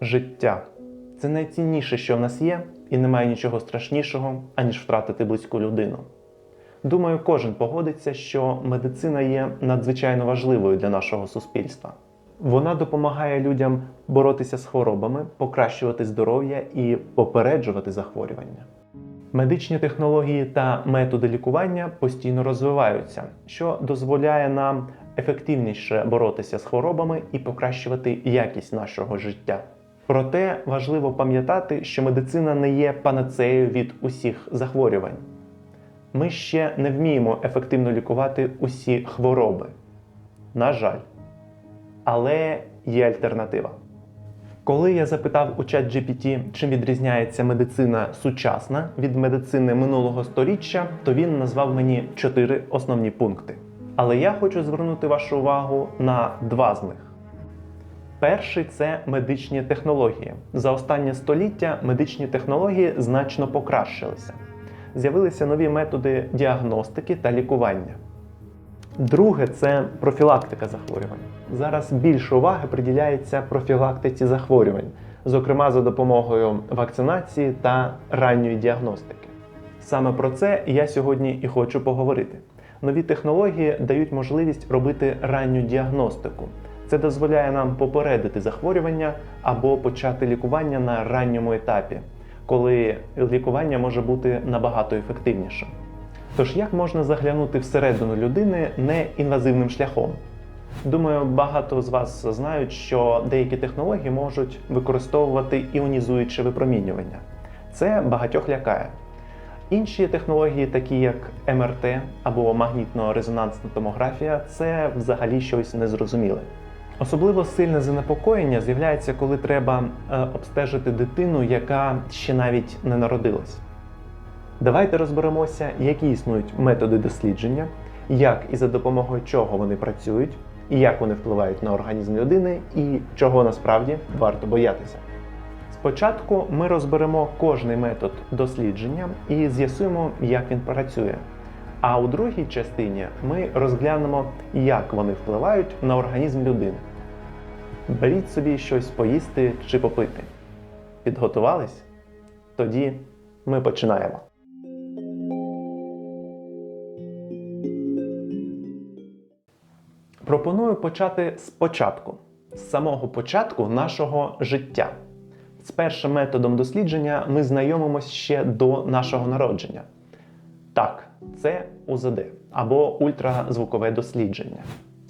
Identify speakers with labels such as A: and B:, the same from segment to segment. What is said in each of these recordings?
A: Життя це найцінніше, що в нас є, і немає нічого страшнішого, аніж втратити близьку людину. Думаю, кожен погодиться, що медицина є надзвичайно важливою для нашого суспільства. Вона допомагає людям боротися з хворобами, покращувати здоров'я і попереджувати захворювання. Медичні технології та методи лікування постійно розвиваються, що дозволяє нам ефективніше боротися з хворобами і покращувати якість нашого життя. Проте важливо пам'ятати, що медицина не є панацеєю від усіх захворювань. Ми ще не вміємо ефективно лікувати усі хвороби. На жаль. Але є альтернатива. Коли я запитав у ChatGPT, чим відрізняється медицина сучасна від медицини минулого сторіччя, то він назвав мені чотири основні пункти. Але я хочу звернути вашу увагу на два з них. Перший це медичні технології. За останнє століття медичні технології значно покращилися. З'явилися нові методи діагностики та лікування. Друге це профілактика захворювань. Зараз більше уваги приділяється профілактиці захворювань, зокрема за допомогою вакцинації та ранньої діагностики. Саме про це я сьогодні і хочу поговорити. Нові технології дають можливість робити ранню діагностику. Це дозволяє нам попередити захворювання або почати лікування на ранньому етапі, коли лікування може бути набагато ефективнішим. Тож як можна заглянути всередину людини неінвазивним шляхом? Думаю, багато з вас знають, що деякі технології можуть використовувати іонізуюче випромінювання. Це багатьох лякає. Інші технології, такі як МРТ або магнітно-резонансна томографія, це взагалі щось незрозуміле. Особливо сильне занепокоєння з'являється, коли треба е, обстежити дитину, яка ще навіть не народилась. Давайте розберемося, які існують методи дослідження, як і за допомогою чого вони працюють, і як вони впливають на організм людини, і чого насправді варто боятися. Спочатку ми розберемо кожний метод дослідження і з'ясуємо, як він працює. А у другій частині ми розглянемо, як вони впливають на організм людини. Беріть собі щось поїсти чи попити. Підготувались? Тоді ми починаємо. Пропоную почати спочатку, з самого початку нашого життя. З першим методом дослідження ми знайомимося ще до нашого народження. Так, це УЗД або ультразвукове дослідження.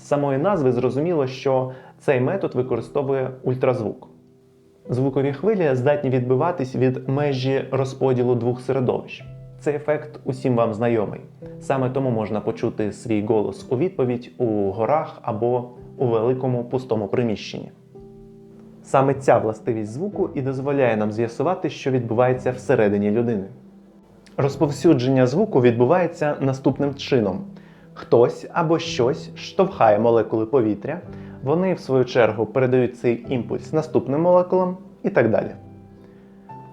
A: Самої назви зрозуміло, що цей метод використовує ультразвук. Звукові хвилі здатні відбиватись від межі розподілу двох середовищ. Цей ефект усім вам знайомий. Саме тому можна почути свій голос у відповідь у горах або у великому пустому приміщенні. Саме ця властивість звуку і дозволяє нам з'ясувати, що відбувається всередині людини. Розповсюдження звуку відбувається наступним чином: хтось або щось штовхає молекули повітря, вони, в свою чергу, передають цей імпульс наступним молекулам і так далі.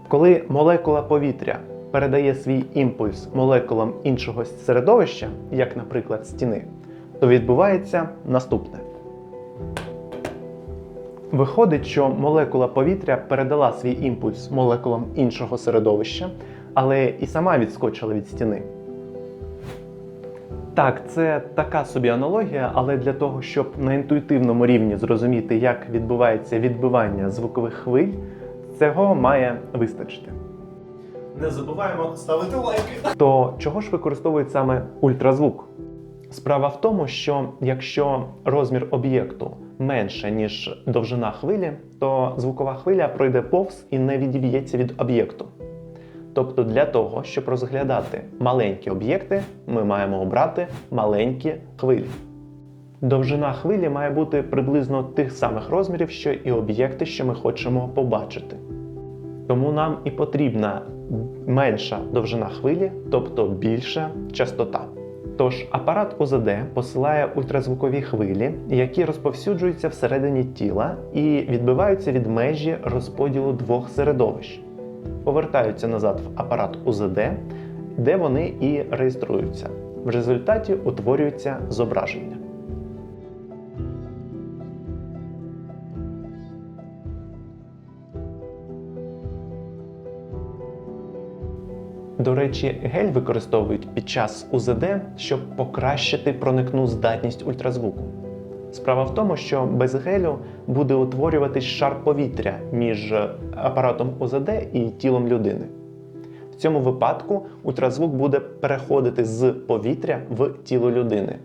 A: Коли молекула повітря передає свій імпульс молекулам іншого середовища, як, наприклад, стіни, то відбувається наступне. Виходить, що молекула повітря передала свій імпульс молекулам іншого середовища, але і сама відскочила від стіни. Так, це така собі аналогія, але для того, щоб на інтуїтивному рівні зрозуміти, як відбувається відбивання звукових хвиль, цього має вистачити.
B: Не забуваємо ставити лайки.
A: То чого ж використовують саме ультразвук? Справа в тому, що якщо розмір об'єкту менше, ніж довжина хвилі, то звукова хвиля пройде повз і не відіб'ється від об'єкту. Тобто для того, щоб розглядати маленькі об'єкти, ми маємо обрати маленькі хвилі. Довжина хвилі має бути приблизно тих самих розмірів, що і об'єкти, що ми хочемо побачити. Тому нам і потрібна менша довжина хвилі, тобто більша частота. Тож апарат УЗД посилає ультразвукові хвилі, які розповсюджуються всередині тіла і відбиваються від межі розподілу двох середовищ, повертаються назад в апарат УЗД, де вони і реєструються. В результаті утворюється зображення. До речі, гель використовують під час УЗД, щоб покращити проникну здатність ультразвуку. Справа в тому, що без гелю буде утворюватись шар повітря між апаратом УЗД і тілом людини. В цьому випадку ультразвук буде переходити з повітря в тіло людини.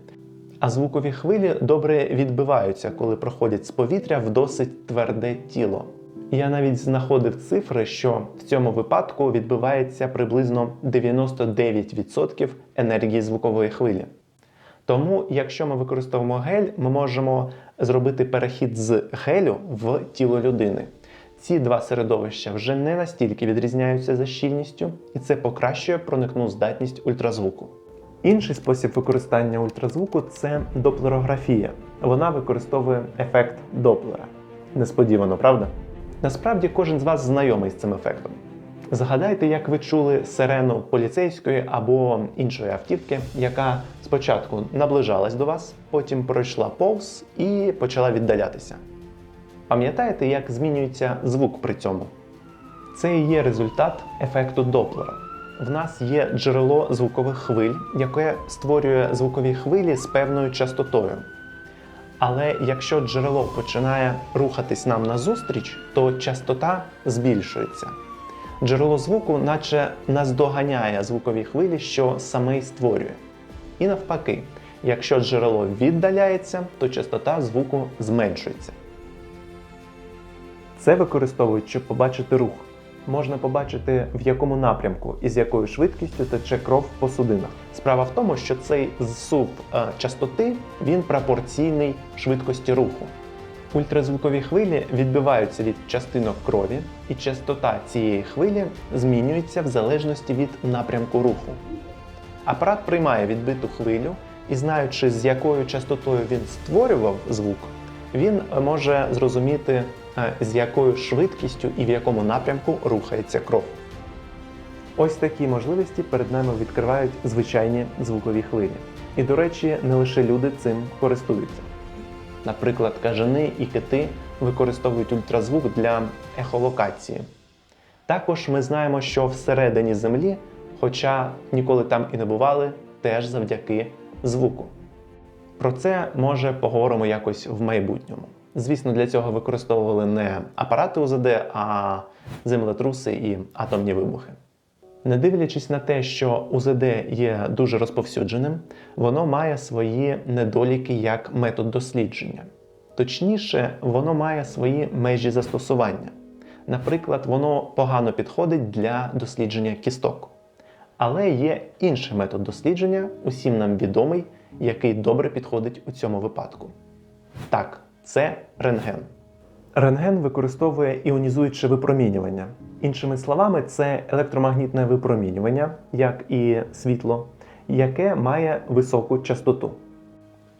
A: А звукові хвилі добре відбиваються, коли проходять з повітря в досить тверде тіло. Я навіть знаходив цифри, що в цьому випадку відбивається приблизно 99% енергії звукової хвилі. Тому, якщо ми використовуємо гель, ми можемо зробити перехід з гелю в тіло людини. Ці два середовища вже не настільки відрізняються за щільністю, і це покращує проникну здатність ультразвуку. Інший спосіб використання ультразвуку це доплерографія. Вона використовує ефект Доплера. Несподівано, правда? Насправді кожен з вас знайомий з цим ефектом. Згадайте, як ви чули сирену поліцейської або іншої автівки, яка спочатку наближалась до вас, потім пройшла повз і почала віддалятися. Пам'ятаєте, як змінюється звук при цьому? Це і є результат ефекту Доплера. В нас є джерело звукових хвиль, яке створює звукові хвилі з певною частотою. Але якщо джерело починає рухатись нам назустріч, то частота збільшується. Джерело звуку, наче наздоганяє звукові хвилі, що саме й створює. І навпаки, якщо джерело віддаляється, то частота звуку зменшується. Це використовують, щоб побачити рух. Можна побачити, в якому напрямку і з якою швидкістю тече кров по судинах. Справа в тому, що цей зсув е, частоти він пропорційний швидкості руху. Ультразвукові хвилі відбиваються від частинок крові, і частота цієї хвилі змінюється в залежності від напрямку руху. Апарат приймає відбиту хвилю і, знаючи, з якою частотою він створював звук, він може зрозуміти, е, з якою швидкістю і в якому напрямку рухається кров. Ось такі можливості перед нами відкривають звичайні звукові хвилі. І, до речі, не лише люди цим користуються. Наприклад, кажани і кити використовують ультразвук для ехолокації. Також ми знаємо, що всередині Землі, хоча ніколи там і не бували, теж завдяки звуку. Про це може поговоримо якось в майбутньому. Звісно, для цього використовували не апарати УЗД, а землетруси і атомні вибухи. Не дивлячись на те, що УЗД є дуже розповсюдженим, воно має свої недоліки як метод дослідження. Точніше, воно має свої межі застосування. Наприклад, воно погано підходить для дослідження кісток. Але є інший метод дослідження, усім нам відомий, який добре підходить у цьому випадку. Так, це рентген. Рентген використовує іонізуюче випромінювання. Іншими словами, це електромагнітне випромінювання, як і світло, яке має високу частоту.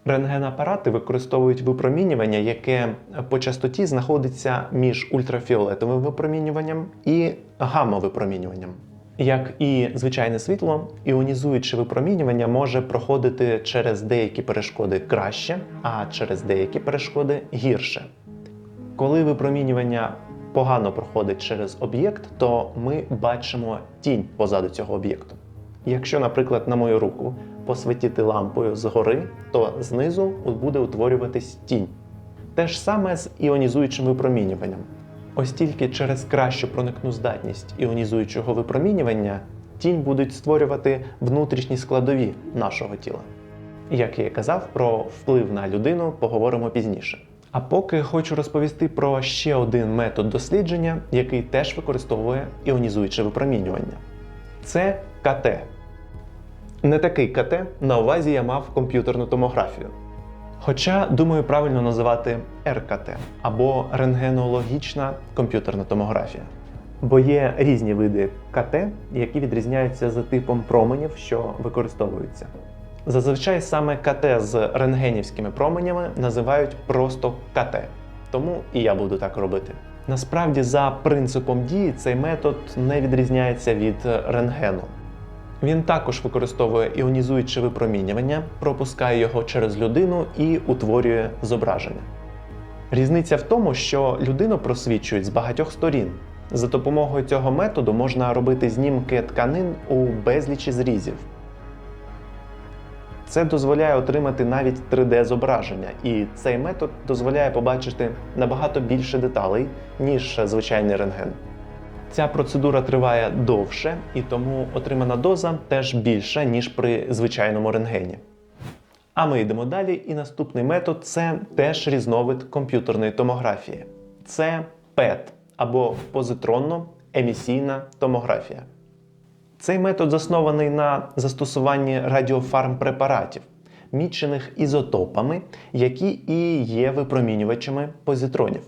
A: Рентгенапарати використовують випромінювання, яке по частоті знаходиться між ультрафіолетовим випромінюванням і гамма-випромінюванням. Як і звичайне світло, іонізуюче випромінювання може проходити через деякі перешкоди краще, а через деякі перешкоди гірше. Коли випромінювання погано проходить через об'єкт, то ми бачимо тінь позаду цього об'єкту. Якщо, наприклад, на мою руку посвітити лампою згори, то знизу буде утворюватись тінь. Те ж саме з іонізуючим випромінюванням. Ось тільки через кращу проникну здатність іонізуючого випромінювання тінь будуть створювати внутрішні складові нашого тіла. Як я і казав, про вплив на людину поговоримо пізніше. А поки хочу розповісти про ще один метод дослідження, який теж використовує іонізуюче випромінювання. Це КТ. Не такий КТ, на увазі я мав комп'ютерну томографію. Хоча, думаю, правильно називати РКТ або рентгенологічна комп'ютерна томографія. Бо є різні види КТ, які відрізняються за типом променів, що використовуються. Зазвичай саме КТ з рентгенівськими променями називають просто КТ. Тому і я буду так робити. Насправді, за принципом дії, цей метод не відрізняється від рентгену. Він також використовує іонізуюче випромінювання, пропускає його через людину і утворює зображення. Різниця в тому, що людину просвічують з багатьох сторін, За допомогою цього методу можна робити знімки тканин у безлічі зрізів. Це дозволяє отримати навіть 3D-зображення, і цей метод дозволяє побачити набагато більше деталей, ніж звичайний рентген. Ця процедура триває довше, і тому отримана доза теж більша, ніж при звичайному рентгені. А ми йдемо далі, і наступний метод це теж різновид комп'ютерної томографії. Це ПЕТ або позитронно-емісійна томографія. Цей метод заснований на застосуванні радіофармпрепаратів, мічених ізотопами, які і є випромінювачами позитронів.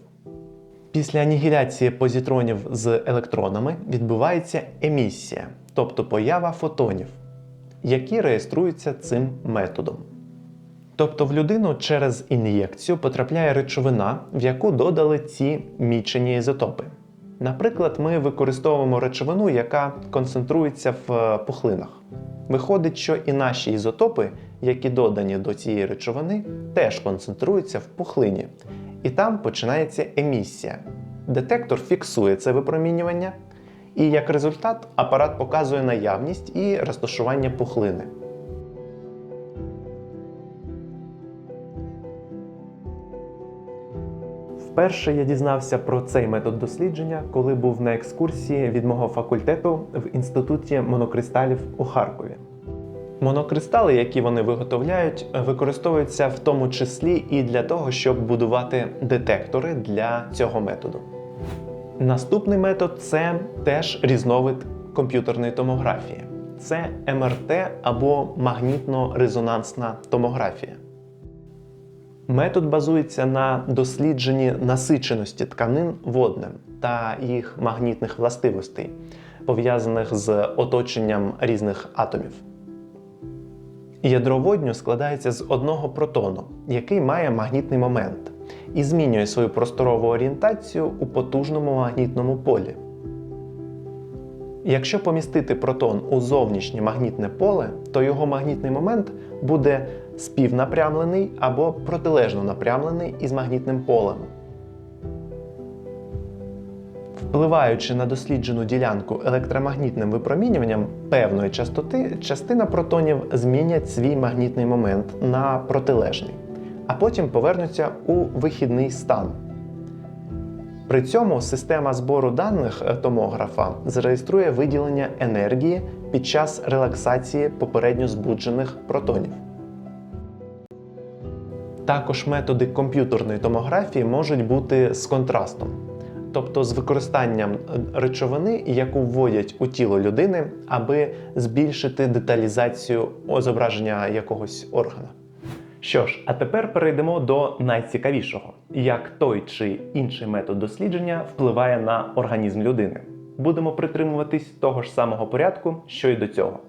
A: Після анігіляції позитронів з електронами відбувається емісія, тобто поява фотонів, які реєструються цим методом. Тобто в людину через ін'єкцію потрапляє речовина, в яку додали ці мічені ізотопи. Наприклад, ми використовуємо речовину, яка концентрується в е, пухлинах. Виходить, що і наші ізотопи, які додані до цієї речовини, теж концентруються в пухлині. І там починається емісія. Детектор фіксує це випромінювання, і як результат апарат показує наявність і розташування пухлини. Вперше я дізнався про цей метод дослідження, коли був на екскурсії від мого факультету в інституті монокристалів у Харкові. Монокристали, які вони виготовляють, використовуються в тому числі і для того, щоб будувати детектори для цього методу. Наступний метод це теж різновид комп'ютерної томографії. Це МРТ або магнітно-резонансна томографія. Метод базується на дослідженні насиченості тканин воднем та їх магнітних властивостей, пов'язаних з оточенням різних атомів. Ядро водню складається з одного протону, який має магнітний момент і змінює свою просторову орієнтацію у потужному магнітному полі. Якщо помістити протон у зовнішнє магнітне поле, то його магнітний момент буде співнапрямлений або протилежно напрямлений із магнітним полем. Впливаючи на досліджену ділянку електромагнітним випромінюванням певної частоти, частина протонів змінять свій магнітний момент на протилежний, а потім повернуться у вихідний стан. При цьому система збору даних томографа зареєструє виділення енергії під час релаксації попередньо збуджених протонів. Також методи комп'ютерної томографії можуть бути з контрастом, тобто з використанням речовини, яку вводять у тіло людини, аби збільшити деталізацію зображення якогось органа. Що ж, а тепер перейдемо до найцікавішого: як той чи інший метод дослідження впливає на організм людини. Будемо притримуватись того ж самого порядку, що й до цього.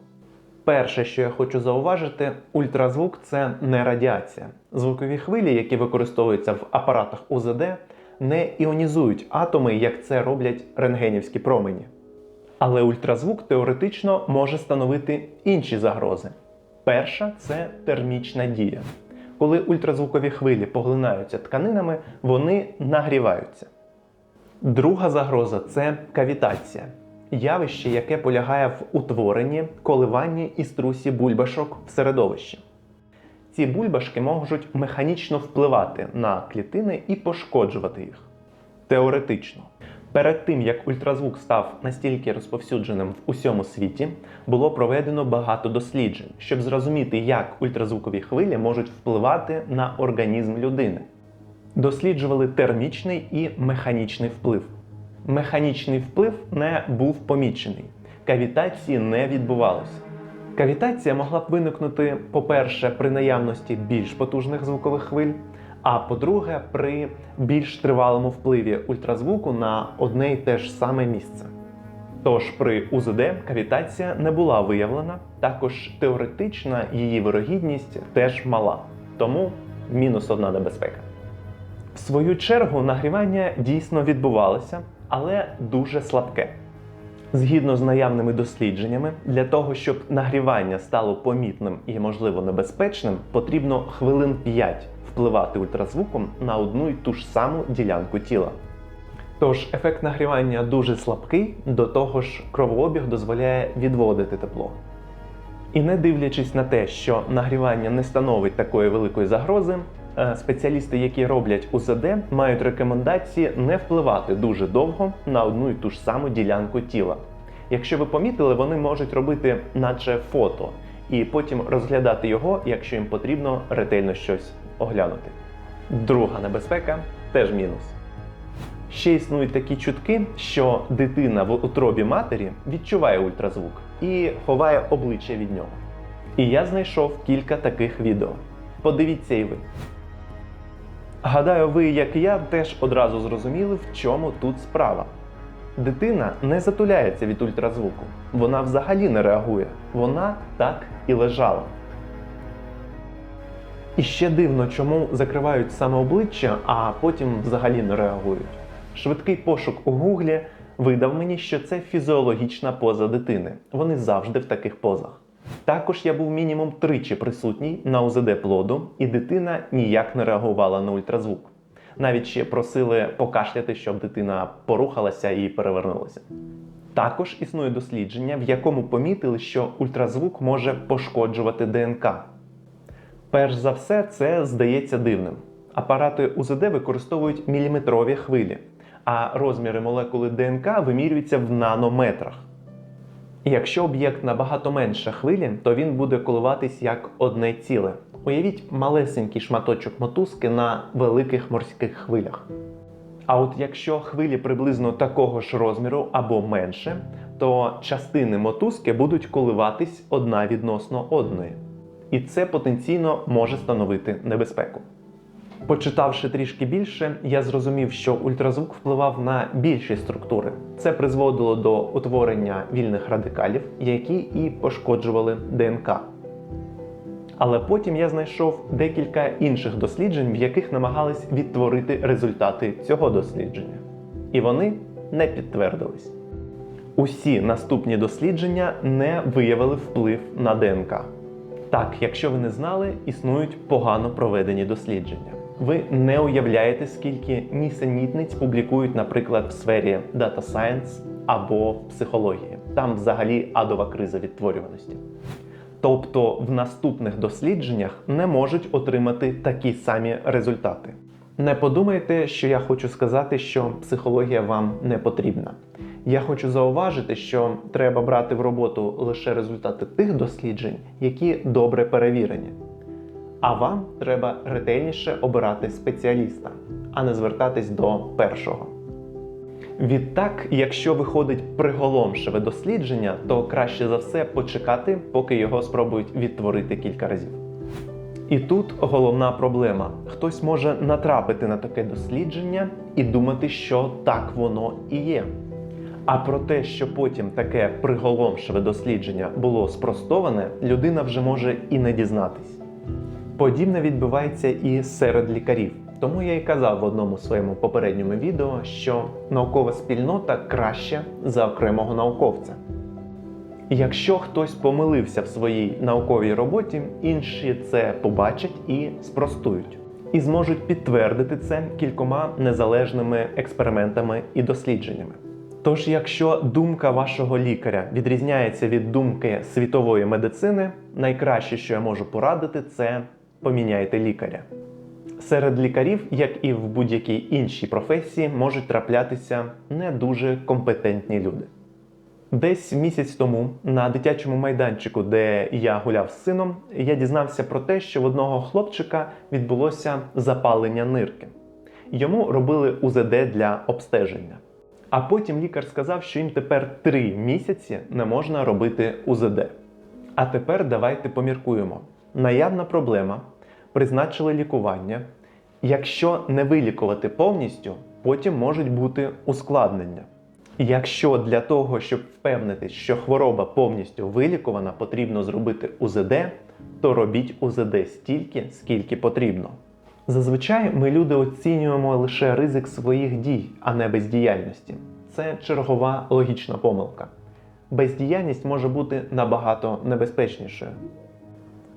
A: Перше, що я хочу зауважити, ультразвук це не радіація. Звукові хвилі, які використовуються в апаратах УЗД, не іонізують атоми, як це роблять рентгенівські промені. Але ультразвук теоретично може становити інші загрози. Перша це термічна дія. Коли ультразвукові хвилі поглинаються тканинами, вони нагріваються. Друга загроза це кавітація явище, яке полягає в утворенні, коливанні і струсі бульбашок в середовищі. Ці бульбашки можуть механічно впливати на клітини і пошкоджувати їх. Теоретично. Перед тим як ультразвук став настільки розповсюдженим в усьому світі, було проведено багато досліджень, щоб зрозуміти, як ультразвукові хвилі можуть впливати на організм людини. Досліджували термічний і механічний вплив. Механічний вплив не був помічений, кавітації не відбувалося. Кавітація могла б виникнути, по-перше, при наявності більш потужних звукових хвиль, а по-друге, при більш тривалому впливі ультразвуку на одне й те ж саме місце. Тож при УЗД кавітація не була виявлена, також теоретична її вирогідність теж мала, тому мінус одна небезпека. В свою чергу нагрівання дійсно відбувалося, але дуже слабке. Згідно з наявними дослідженнями, для того, щоб нагрівання стало помітним і, можливо, небезпечним, потрібно хвилин 5 впливати ультразвуком на одну й ту ж саму ділянку тіла. Тож ефект нагрівання дуже слабкий, до того ж кровообіг дозволяє відводити тепло. І не дивлячись на те, що нагрівання не становить такої великої загрози, спеціалісти, які роблять УЗД, мають рекомендації не впливати дуже довго на одну і ту ж саму ділянку тіла. Якщо ви помітили, вони можуть робити наче фото, і потім розглядати його, якщо їм потрібно ретельно щось оглянути. Друга небезпека теж мінус. Ще існують такі чутки, що дитина в утробі матері відчуває ультразвук і ховає обличчя від нього. І я знайшов кілька таких відео. Подивіться і ви. Гадаю, ви, як і я, теж одразу зрозуміли, в чому тут справа. Дитина не затуляється від ультразвуку, вона взагалі не реагує. Вона так і лежала. І ще дивно, чому закривають саме обличчя, а потім взагалі не реагують. Швидкий пошук у гуглі видав мені, що це фізіологічна поза дитини. Вони завжди в таких позах. Також я був мінімум тричі присутній на УЗД плоду, і дитина ніяк не реагувала на ультразвук. Навіть ще просили покашляти, щоб дитина порухалася і перевернулася. Також існує дослідження, в якому помітили, що ультразвук може пошкоджувати ДНК. Перш за все, це здається дивним. Апарати УЗД використовують міліметрові хвилі, а розміри молекули ДНК вимірюються в нанометрах. І якщо об'єкт набагато менше хвилі, то він буде коливатись як одне ціле. Уявіть малесенький шматочок мотузки на великих морських хвилях. А от якщо хвилі приблизно такого ж розміру або менше, то частини мотузки будуть коливатись одна відносно одної. І це потенційно може становити небезпеку. Почитавши трішки більше, я зрозумів, що ультразвук впливав на більші структури. Це призводило до утворення вільних радикалів, які і пошкоджували ДНК. Але потім я знайшов декілька інших досліджень, в яких намагались відтворити результати цього дослідження. І вони не підтвердились. Усі наступні дослідження не виявили вплив на ДНК. Так, якщо ви не знали, існують погано проведені дослідження. Ви не уявляєте, скільки нісенітниць публікують, наприклад, в сфері Data Science або психології. Там взагалі адова криза відтворюваності. Тобто в наступних дослідженнях не можуть отримати такі самі результати. Не подумайте, що я хочу сказати, що психологія вам не потрібна. Я хочу зауважити, що треба брати в роботу лише результати тих досліджень, які добре перевірені. А вам треба ретельніше обирати спеціаліста, а не звертатись до першого. Відтак, якщо виходить приголомшиве дослідження, то краще за все почекати, поки його спробують відтворити кілька разів. І тут головна проблема: хтось може натрапити на таке дослідження і думати, що так воно і є. А про те, що потім таке приголомшиве дослідження було спростоване, людина вже може і не дізнатись. Подібне відбувається і серед лікарів. Тому я і казав в одному своєму попередньому відео, що наукова спільнота краща за окремого науковця. Якщо хтось помилився в своїй науковій роботі, інші це побачать і спростують, і зможуть підтвердити це кількома незалежними експериментами і дослідженнями. Тож, якщо думка вашого лікаря відрізняється від думки світової медицини, найкраще, що я можу порадити, це поміняйте лікаря. Серед лікарів, як і в будь-якій іншій професії, можуть траплятися не дуже компетентні люди. Десь місяць тому на дитячому майданчику, де я гуляв з сином, я дізнався про те, що в одного хлопчика відбулося запалення нирки. Йому робили УЗД для обстеження. А потім лікар сказав, що їм тепер три місяці не можна робити УЗД. А тепер давайте поміркуємо. Наявна проблема, призначили лікування. Якщо не вилікувати повністю, потім можуть бути ускладнення. Якщо для того, щоб впевнитись, що хвороба повністю вилікувана, потрібно зробити УЗД, то робіть УЗД стільки, скільки потрібно. Зазвичай ми люди оцінюємо лише ризик своїх дій, а не бездіяльності. Це чергова логічна помилка. Бездіяльність може бути набагато небезпечнішою.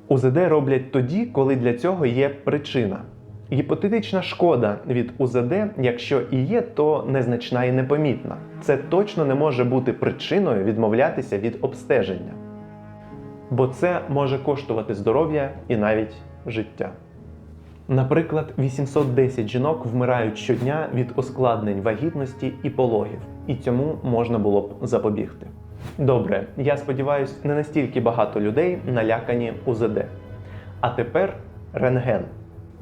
A: УЗД роблять тоді, коли для цього є причина. Гіпотетична шкода від УЗД, якщо і є, то незначна і непомітна. Це точно не може бути причиною відмовлятися від обстеження, бо це може коштувати здоров'я і навіть життя. Наприклад, 810 жінок вмирають щодня від ускладнень вагітності і пологів, і цьому можна було б запобігти. Добре, я сподіваюся, не настільки багато людей налякані УЗД. А тепер рентген.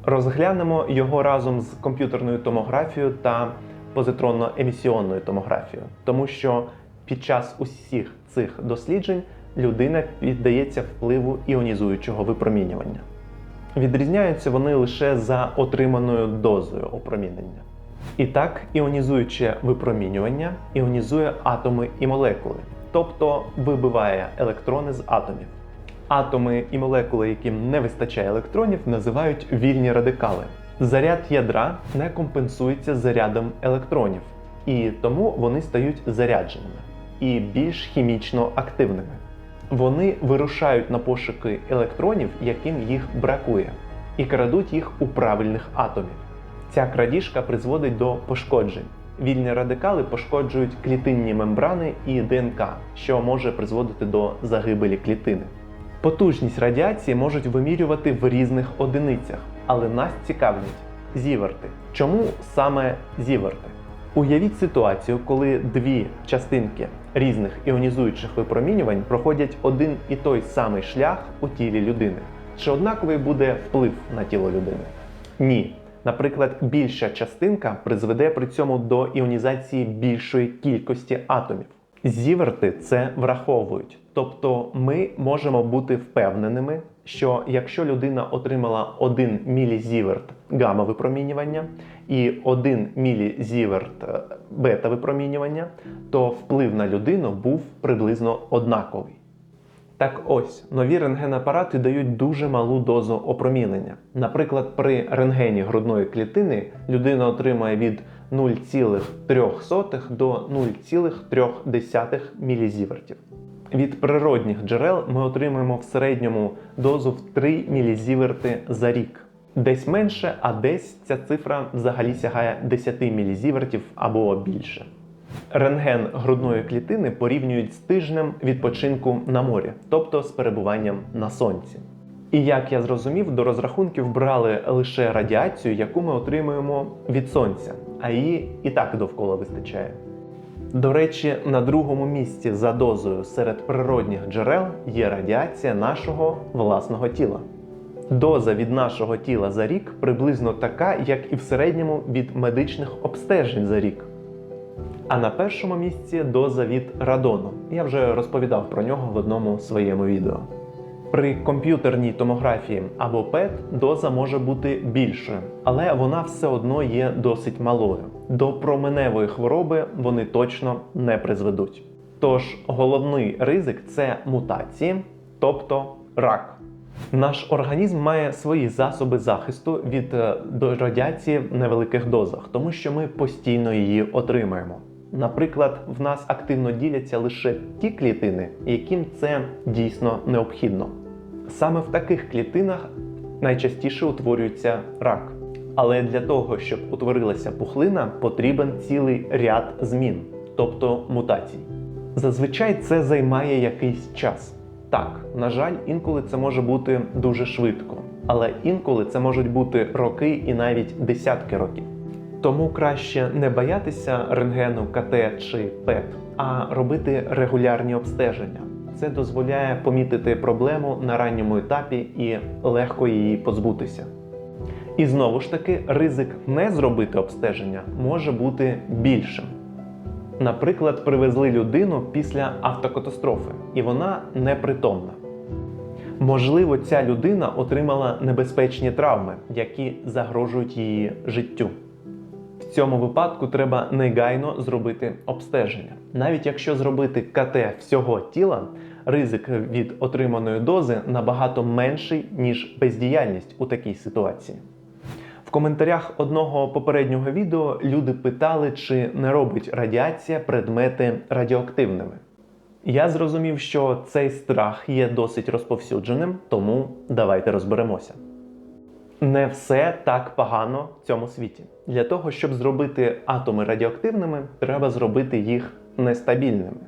A: Розглянемо його разом з комп'ютерною томографією та позитронно-емісіонною томографією, тому що під час усіх цих досліджень людина піддається впливу іонізуючого випромінювання. Відрізняються вони лише за отриманою дозою опромінення. І так, іонізуюче випромінювання іонізує атоми і молекули, тобто вибиває електрони з атомів. Атоми і молекули, яким не вистачає електронів, називають вільні радикали. Заряд ядра не компенсується зарядом електронів, і тому вони стають зарядженими і більш хімічно активними. Вони вирушають на пошуки електронів, яким їх бракує, і крадуть їх у правильних атомів. Ця крадіжка призводить до пошкоджень. Вільні радикали пошкоджують клітинні мембрани і ДНК, що може призводити до загибелі клітини. Потужність радіації можуть вимірювати в різних одиницях, але нас цікавлять зіверти. Чому саме зіверти? Уявіть ситуацію, коли дві частинки різних іонізуючих випромінювань проходять один і той самий шлях у тілі людини. Чи однаковий буде вплив на тіло людини? Ні. Наприклад, більша частинка призведе при цьому до іонізації більшої кількості атомів. Зіверти це враховують. Тобто ми можемо бути впевненими, що якщо людина отримала 1 мілізіверт гамма випромінювання і 1 мілізіверт е, бета випромінювання, то вплив на людину був приблизно однаковий. Так ось, нові рентгенапарати дають дуже малу дозу опромінення. Наприклад, при рентгені грудної клітини людина отримає від 0,3 до 0,3 мілізівертів. Від природних джерел ми отримуємо в середньому дозу в 3 мілізіверти за рік. Десь менше, а десь ця цифра взагалі сягає 10 мілізівертів або більше. Рентген грудної клітини порівнюють з тижнем відпочинку на морі, тобто з перебуванням на сонці. І як я зрозумів, до розрахунків брали лише радіацію, яку ми отримуємо від сонця, а її і так довкола вистачає. До речі, на другому місці за дозою серед природних джерел є радіація нашого власного тіла. Доза від нашого тіла за рік приблизно така, як і в середньому від медичних обстежень за рік. А на першому місці доза від радону. Я вже розповідав про нього в одному своєму відео. При комп'ютерній томографії або ПЕТ доза може бути більшою, але вона все одно є досить малою. До променевої хвороби вони точно не призведуть. Тож головний ризик це мутації, тобто рак. Наш організм має свої засоби захисту від е, радіації в невеликих дозах, тому що ми постійно її отримуємо. Наприклад, в нас активно діляться лише ті клітини, яким це дійсно необхідно. Саме в таких клітинах найчастіше утворюється рак. Але для того, щоб утворилася пухлина, потрібен цілий ряд змін, тобто мутацій. Зазвичай це займає якийсь час. Так, на жаль, інколи це може бути дуже швидко, але інколи це можуть бути роки і навіть десятки років. Тому краще не боятися рентгену КТ чи ПЕТ, а робити регулярні обстеження. Це дозволяє помітити проблему на ранньому етапі і легко її позбутися. І знову ж таки, ризик не зробити обстеження може бути більшим. Наприклад, привезли людину після автокатастрофи, і вона непритомна. Можливо, ця людина отримала небезпечні травми, які загрожують її життю. В цьому випадку треба негайно зробити обстеження. Навіть якщо зробити КТ всього тіла, ризик від отриманої дози набагато менший, ніж бездіяльність у такій ситуації. Коментарях одного попереднього відео люди питали, чи не робить радіація предмети радіоактивними. Я зрозумів, що цей страх є досить розповсюдженим, тому давайте розберемося. Не все так погано в цьому світі. Для того, щоб зробити атоми радіоактивними, треба зробити їх нестабільними.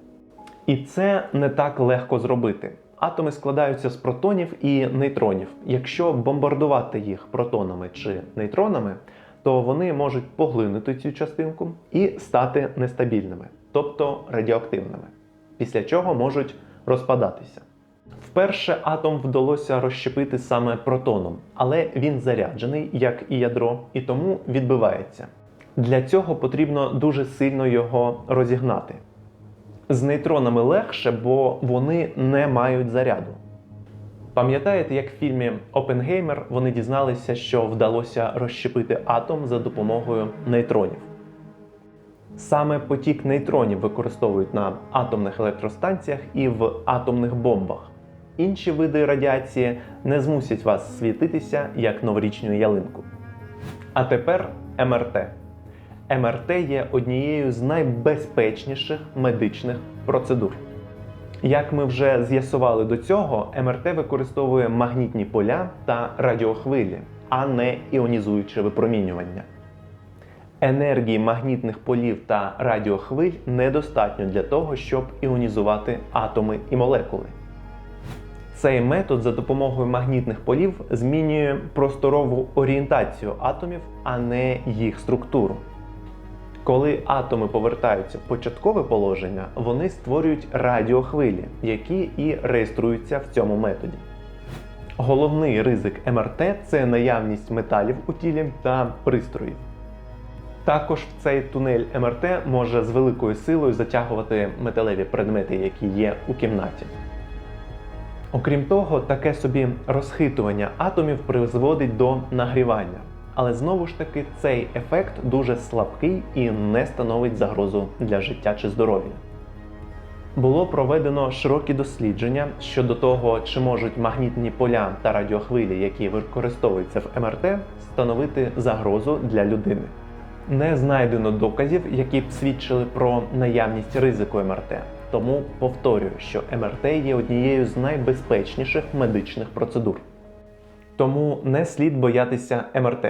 A: І це не так легко зробити. Атоми складаються з протонів і нейтронів. Якщо бомбардувати їх протонами чи нейтронами, то вони можуть поглинути цю частинку і стати нестабільними, тобто радіоактивними, після чого можуть розпадатися. Вперше атом вдалося розщепити саме протоном, але він заряджений, як і ядро, і тому відбивається. Для цього потрібно дуже сильно його розігнати. З нейтронами легше, бо вони не мають заряду. Пам'ятаєте, як в фільмі Опенгеймер вони дізналися, що вдалося розщепити атом за допомогою нейтронів? Саме потік нейтронів використовують на атомних електростанціях і в атомних бомбах. Інші види радіації не змусять вас світитися як новорічну ялинку. А тепер МРТ. МРТ є однією з найбезпечніших медичних процедур. Як ми вже з'ясували до цього, МРТ використовує магнітні поля та радіохвилі, а не іонізуюче випромінювання. Енергії магнітних полів та радіохвиль недостатньо для того, щоб іонізувати атоми і молекули. Цей метод за допомогою магнітних полів змінює просторову орієнтацію атомів, а не їх структуру. Коли атоми повертаються в початкове положення, вони створюють радіохвилі, які і реєструються в цьому методі. Головний ризик МРТ це наявність металів у тілі та пристроїв. Також в цей тунель МРТ може з великою силою затягувати металеві предмети, які є у кімнаті. Окрім того, таке собі розхитування атомів призводить до нагрівання. Але знову ж таки цей ефект дуже слабкий і не становить загрозу для життя чи здоров'я. Було проведено широкі дослідження щодо того, чи можуть магнітні поля та радіохвилі, які використовуються в МРТ, становити загрозу для людини. Не знайдено доказів, які б свідчили про наявність ризику МРТ. Тому повторюю, що МРТ є однією з найбезпечніших медичних процедур. Тому не слід боятися МРТ.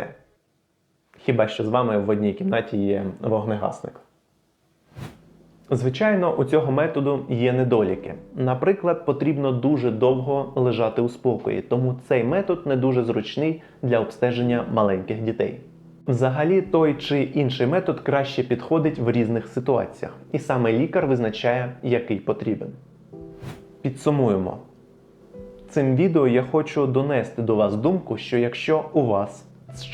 A: Хіба що з вами в одній кімнаті є вогнегасник. Звичайно, у цього методу є недоліки. Наприклад, потрібно дуже довго лежати у спокої, тому цей метод не дуже зручний для обстеження маленьких дітей. Взагалі, той чи інший метод краще підходить в різних ситуаціях, і саме лікар визначає, який потрібен. Підсумуємо. Цим відео я хочу донести до вас думку, що якщо у вас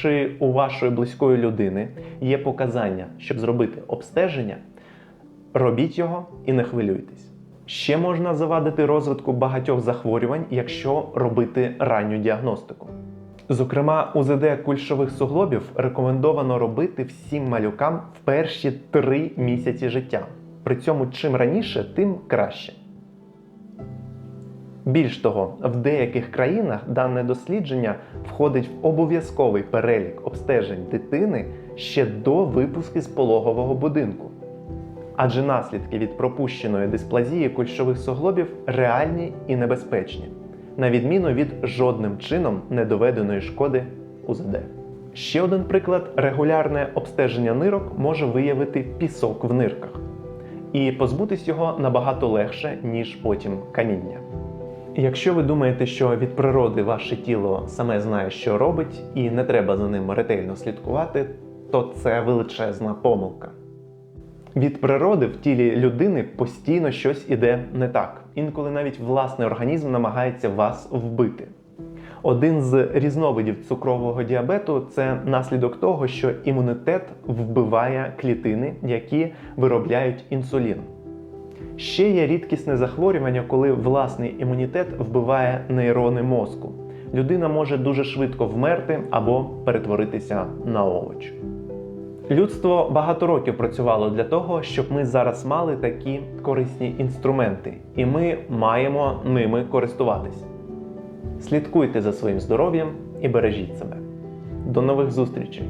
A: чи у вашої близької людини є показання, щоб зробити обстеження, робіть його і не хвилюйтесь. Ще можна завадити розвитку багатьох захворювань, якщо робити ранню діагностику. Зокрема, УЗД кульшових суглобів рекомендовано робити всім малюкам в перші три місяці життя. При цьому чим раніше, тим краще. Більш того, в деяких країнах дане дослідження входить в обов'язковий перелік обстежень дитини ще до випуску з пологового будинку. Адже наслідки від пропущеної дисплазії кульшових суглобів реальні і небезпечні, на відміну від жодним чином недоведеної шкоди УЗД. Ще один приклад: регулярне обстеження нирок може виявити пісок в нирках, і позбутись його набагато легше, ніж потім каміння. Якщо ви думаєте, що від природи ваше тіло саме знає, що робить, і не треба за ним ретельно слідкувати, то це величезна помилка. Від природи в тілі людини постійно щось іде не так. Інколи навіть власний організм намагається вас вбити. Один з різновидів цукрового діабету це наслідок того, що імунітет вбиває клітини, які виробляють інсулін. Ще є рідкісне захворювання, коли власний імунітет вбиває нейрони мозку. Людина може дуже швидко вмерти або перетворитися на овоч. Людство багато років працювало для того, щоб ми зараз мали такі корисні інструменти, і ми маємо ними користуватись. Слідкуйте за своїм здоров'ям і бережіть себе. До нових зустрічей!